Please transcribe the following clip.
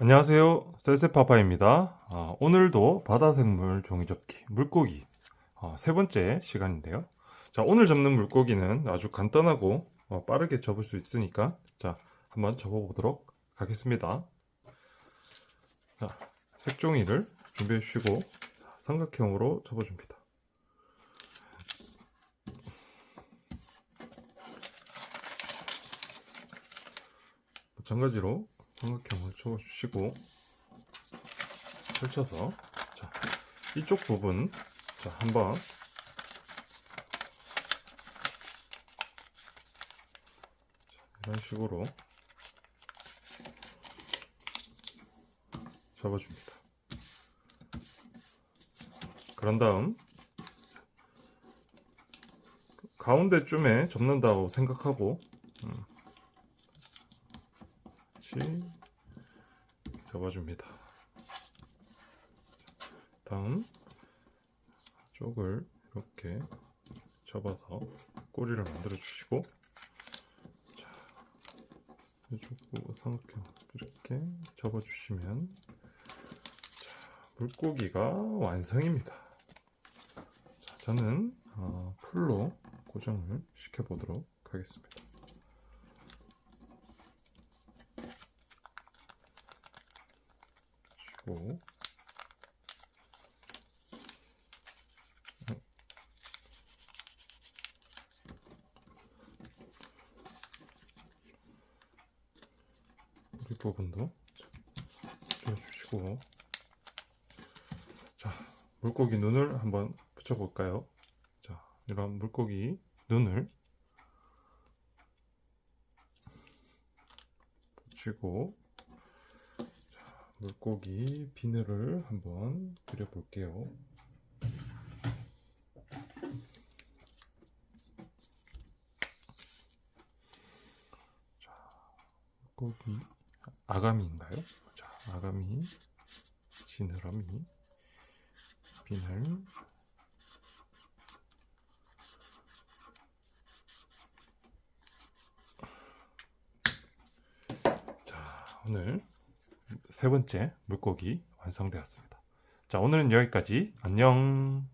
안녕하세요. 셀세파파입니다. 아, 오늘도 바다생물 종이접기, 물고기 아, 세 번째 시간인데요. 자, 오늘 잡는 물고기는 아주 간단하고 어, 빠르게 접을 수 있으니까 자, 한번 접어보도록 하겠습니다. 자, 색종이를 준비해 주시고 자, 삼각형으로 접어줍니다. 마찬가지로 삼각형을 쳐주시고 펼쳐서 자, 이쪽 부분 자, 한번 자, 이런 식으로 잡아줍니다. 그런 다음 가운데쯤에 접는다고 생각하고 음, 같이 접어줍니다. 다음 쪽을 이렇게 접어서 꼬리를 만들어 주시고 자, 이쪽 삼각형 이렇게 접어 주시면 자, 물고기가 완성입니다. 자, 저는 어, 풀로 고정을 시켜 보도록 하겠습니다. 주시고 우리 부분도 붙여주시고. 자 물고기 눈을 한번 붙여볼까요? 자 이런 물고기 눈을 붙이고. 자, 물고기 비늘을 한번 그려볼게요. 물고기 아가미인가요? 자, 아가미, 지느러미, 비늘. 자, 오늘 세 번째 물고기 완성되었습니다. 자, 오늘은 여기까지. 안녕.